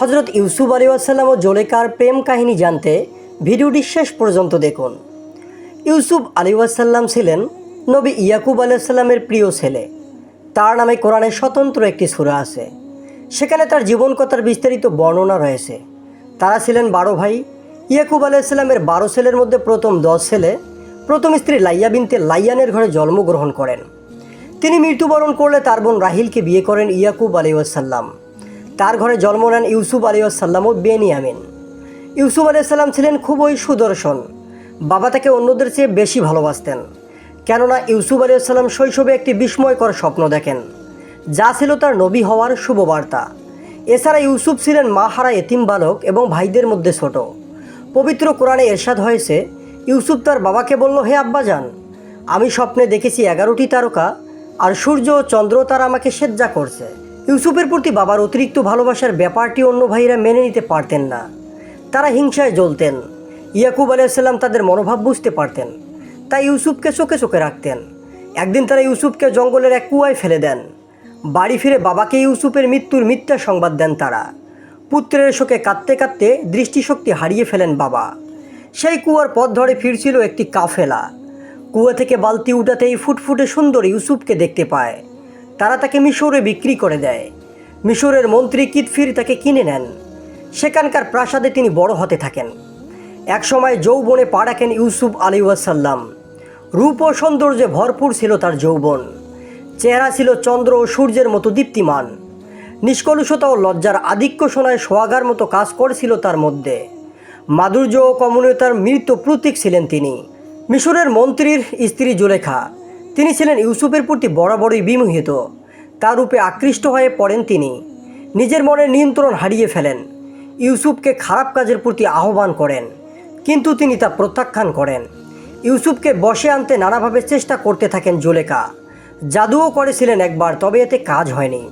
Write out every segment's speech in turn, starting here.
হজরত ইউসুফ আলী আসাল্লাম ও জোলেকার প্রেম কাহিনী জানতে ভিডিওটি শেষ পর্যন্ত দেখুন। ইউসুফ আলী আসাল্লাম ছিলেন নবী ইয়াকুব আলাইসাল্লামের প্রিয় ছেলে। তার নামে কোরআনের স্বতন্ত্র একটি সূরা আছে। সেখানে তার জীবন কথার বিস্তারিত বর্ণনা রয়েছে। তারা ছিলেন বারো ভাই। ইয়াকুব আলাইসাল্লামের বারো ছেলের মধ্যে প্রথম দশ ছেলে। প্রথম স্ত্রী লাইয়া বিনতে লাইয়ানের ঘরে জন্মগ্রহণ করেন। তিনি মৃত্যুবরণ করলে তার বোন রাহিলকে বিয়ে করেন ইয়াকুব আলাইসাল্লাম তার ঘরে জন্ম নেন ইউসুফ আলাইসাল্লাম ও বেনিয়ামিন। ইউসুফ আলাইসাল্লাম ছিলেন খুবই সুদর্শন। বাবা তাকে অন্যদের চেয়ে বেশি ভালোবাসতেন। কেননা ইউসুফ আলাইসাল্লাম শৈশবে একটি বিস্ময়কর স্বপ্ন দেখেন, যা ছিল তার নবী হওয়ার শুভবার্তা। এছাড়া ইউসুফ ছিলেন মা হারা এতিম বালক এবং ভাইদের মধ্যে ছোট। পবিত্র কোরআনে এরশাদ হয়েছে, ইউসুফ তার বাবাকে বলল, হে আব্বাজান, আমি স্বপ্নে দেখেছি এগারোটি তারকা, আর সূর্য ও চন্দ্র তারা আমাকে সেজ্জা করছে। ইউসুফের প্রতি বাবার অতিরিক্ত ভালোবাসার ব্যাপারটি অন্য ভাইরা মেনে নিতে পারতেন না। তারা হিংসায় জ্বলতেন। ইয়াকুব আলাইসাল্লাম তাদের মনোভাব বুঝতে পারতেন। তাই ইউসুফকে চোখে চোখে রাখতেন। একদিন তারা ইউসুফকে জঙ্গলের এক কুয়ায় ফেলে দেন। বাড়ি ফিরে বাবাকে ইউসুফের মৃত্যুর মিথ্যা সংবাদ দেন তারা। পুত্রের শোকে কাঁদতে কাঁদতে দৃষ্টিশক্তি হারিয়ে ফেলেন বাবা। সেই কুয়ার পথ ধরে ফিরছিল একটি কাফেলা। কুয়া থেকে বালতি উঠাতেই ফুটফুটে সুন্দর ইউসুফকে দেখতে পায়। তারা তাকে মিশরে বিক্রি করে দেয়। মিশরের মন্ত্রী কিতফির তাকে কিনে নেন। সেখানকার প্রাসাদে তিনি বড় হতে থাকেন। একসময় যৌবনে পা রাখেন ইউসুফ আলী ওয়াসাল্লাম রূপ ও সৌন্দর্যে ভরপুর ছিল তার যৌবন। চেহারা ছিল চন্দ্র ও সূর্যের মতো দীপ্তিমান। নিষ্কলুষতা ও লজ্জার আধিক্য শোনায় সোয়াগার মতো কাজ করেছিল তার মধ্যে। মাধুর্য ও কমনীয়তার মৃত প্রতীক ছিলেন তিনি। মিশরের মন্ত্রীর স্ত্রী জুলেখা। তিনি ছিলেন ইউসুফের প্রতি বরাবরই বিমোহিত। তার রূপে আকৃষ্ট হয়ে পড়েন তিনি। নিজের মনের নিয়ন্ত্রণ হারিয়ে ফেলেন। ইউসুফকে খারাপ কাজের প্রতি আহ্বান করেন, কিন্তু তিনি তা প্রত্যাখ্যান করেন। ইউসুফকে বসে আনতে নানাভাবে চেষ্টা করতে থাকেন জুলেখা। জাদুও করেছিলেন একবার, তবে এতে কাজ হয়নি।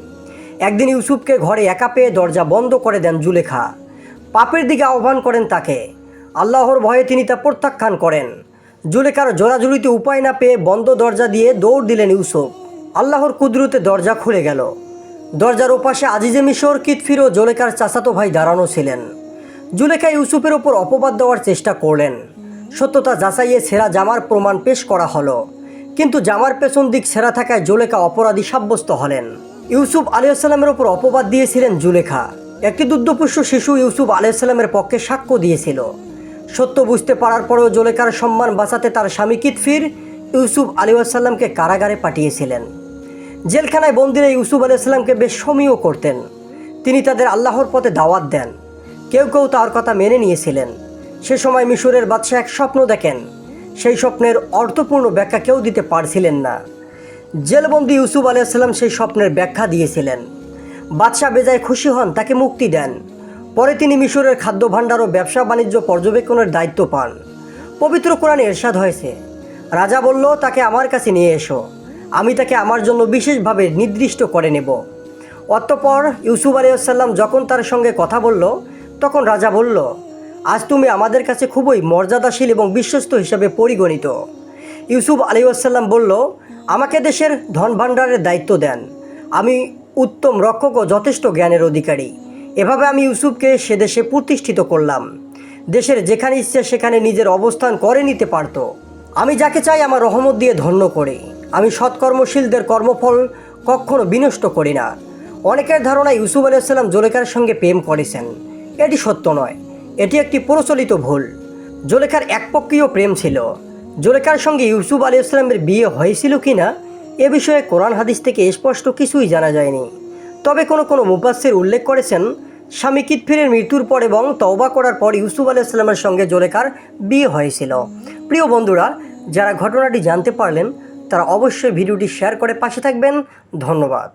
একদিন ইউসুফকে ঘরে একা পেয়ে দরজা বন্ধ করে দেন জুলেখা। পাপের দিকে আহ্বান করেন তাকে। আল্লাহর ভয়ে তিনি তা প্রত্যাখ্যান করেন। জুলেখার জোরাজুরিতে উপায় না পেয়ে বন্ধ দরজা দিয়ে দৌড় দিলেন ইউসুফ। আল্লাহর কুদরতে দরজা খুলে গেল। দরজার ওপাশে আজিজে মিশর, কিতফির ও জুলেখার চাচাতো ভাই দাঁড়ানো ছিলেন। জুলেখা ইউসুফের ওপর অপবাদ দেওয়ার চেষ্টা করলেন। সত্যতা যাচাইয়ে ছেঁড়া জামার প্রমাণ পেশ করা হলো। কিন্তু জামার পেছন দিক ছেঁড়া থাকায় জুলেখা অপরাধী সাব্যস্ত হলেন। ইউসুফ আলিয়াল্লামের ওপর অপবাদ দিয়েছিলেন জুলেখা। একটি দুগ্ধপুষ্য শিশু ইউসুফ আলিয়াল্লামের পক্ষে সাক্ষ্য দিয়েছিল। সত্য বুঝতে পারার পরেও জোলেকার সম্মান বাঁচাতে তার স্বামী কিতফির ইউসুফ আলী আলিউসাল্লামকে কারাগারে পাঠিয়েছিলেন। জেলখানায় বন্দিরা ইউসুফ আলাইসাল্লামকে বেশ সমীহ করতেন। তিনি তাদের আল্লাহর পথে দাওয়াত দেন। কেউ কেউ তার কথা মেনে নিয়েছিলেন। সে সময় মিশরের বাদশাহ এক স্বপ্ন দেখেন। সেই স্বপ্নের অর্থপূর্ণ ব্যাখ্যা কেউ দিতে পারছিলেন না। জেলবন্দি ইউসুফ আলাইসাল্লাম সেই স্বপ্নের ব্যাখ্যা দিয়েছিলেন। বাদশাহ বেজায় খুশি হন, তাকে মুক্তি দেন। পরে তিনি মিশরের খাদ্য ভাণ্ডার ও ব্যবসা বাণিজ্য পর্যবেক্ষণের দায়িত্ব পান। পবিত্র কোরআনে এরশাদ হয়েছে, রাজা বলল, তাকে আমার কাছে নিয়ে এসো, আমি তাকে আমার জন্য বিশেষভাবে নির্দিষ্ট করে নেব। অতঃপর ইউসুফ আলিয়াল্লাম যখন তার সঙ্গে কথা বলল, তখন রাজা বলল, আজ তুমি আমাদের কাছে খুবই মর্যাদাশীল এবং বিশ্বস্ত হিসাবে পরিগণিত। ইউসুফ আলিউসাল্লাম বলল, আমাকে দেশের ধন ভাণ্ডারের দায়িত্ব দেন। আমি উত্তম রক্ষক ও যথেষ্ট জ্ঞানের অধিকারী। এভাবে আমি ইউসুফকে সে দেশে প্রতিষ্ঠিত করলাম। দেশের যেখানে ইচ্ছে সেখানে নিজের অবস্থান করে নিতে পারত। আমি যাকে চাই আমার রহমত দিয়ে ধন্য করি। আমি সৎকর্মশীলদের কর্মফল কখনো বিনষ্ট করি না। অনেকের ধারণা ইউসুফ আলাইসাল্লাম জোলেখার সঙ্গে প্রেম করেছেন। এটি সত্য নয়। এটি একটি প্রচলিত ভুল। জোলেখার একপক্ষীয় প্রেম ছিল। জোলেখার সঙ্গে ইউসুফ আলী ইসলামের বিয়ে হয়েছিল কি না এ বিষয়ে কোরআন হাদিস থেকে স্পষ্ট কিছুই জানা যায়নি। তবে কোনো কোনো মুবাসের উল্লেখ করেছেন, স্বামী কিতফিরের মৃত্যুর পর এবং তওবা করার পর ইউসুফ আলি ইসলামের সঙ্গে জোলেকার বিয়ে হয়েছিল। প্রিয় বন্ধুরা, যারা ঘটনাটি জানতে পারলেন, তারা অবশ্যই ভিডিওটি শেয়ার করে পাশে থাকবেন। ধন্যবাদ।